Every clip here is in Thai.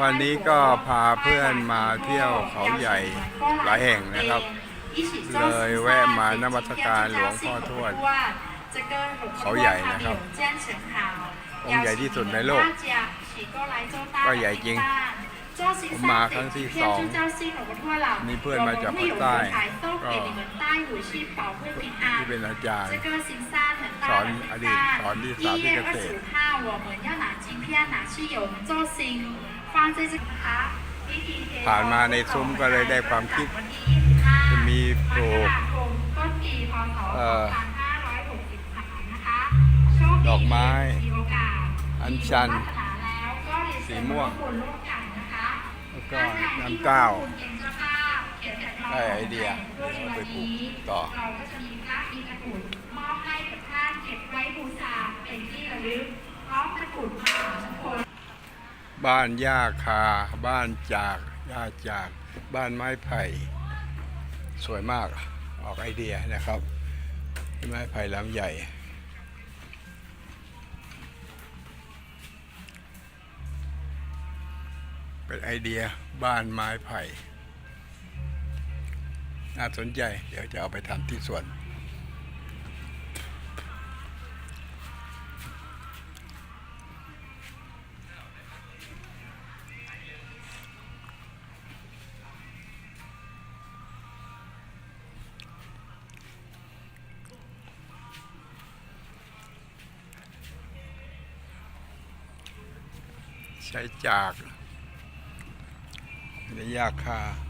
วันนี้ก็พาเพื่อนมาเที่ยวเขาใหญ่หลายแห่งนะครับ เลยแวะมานมัสการหลวงพ่อทวดเขาใหญ่นะครับองค์ใหญ่ที่สุดในโลก ก็ใหญ่จริง มมาครั้งที่สองมีเพื่อนมาจากภาคใต้ก็ที่เป็นอาจารย์สอนอดีตสอนที่สามที่เกษตรผ่านมาในซุ้มก็เลยได้ความคิดจะมีปลูกเอ่อดอกไม้ อัญชัน สีม่วง แล้วก็น้ำเต้าได้ไอเดียเดี๋ยวเอาไปปลูกต่อ เราก็จะมีพระมีตะกรุดมอบให้กับท่านเก็บไว้บูชาเป็นที่ระลึกพร้อมตะกรุดมหามงคล บ้านย่าคา บ้านจากย่าจาก บ้านไม้ไผ่ สวยมาก ออกไอเดียนะครับ ไม้ไผ่ลำใหญ่ เป็นไอเดียบ้านไม้ไผ่ น่าสนใจ เดี๋ยวจะเอาไปทำที่สวนใช้จาก ระยะคา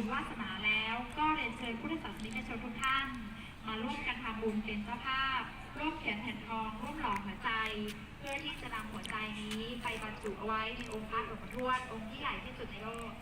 แจ้งมาที่วาสนาแล้วก็เรียนเชิญผู้ศาสนิกชนทุกท่าน มาร่วมกันทำบุญเป็นเจ้าภาพ ร่วมเขียนแผ่นทองร่วมหล่อหัวใจ เพื่อที่จะนำหัวใจนี้ไปบรรจุเอาไว้ในองค์พระหลวงพ่อทวดองค์ที่ใหญ่ที่สุดในโลก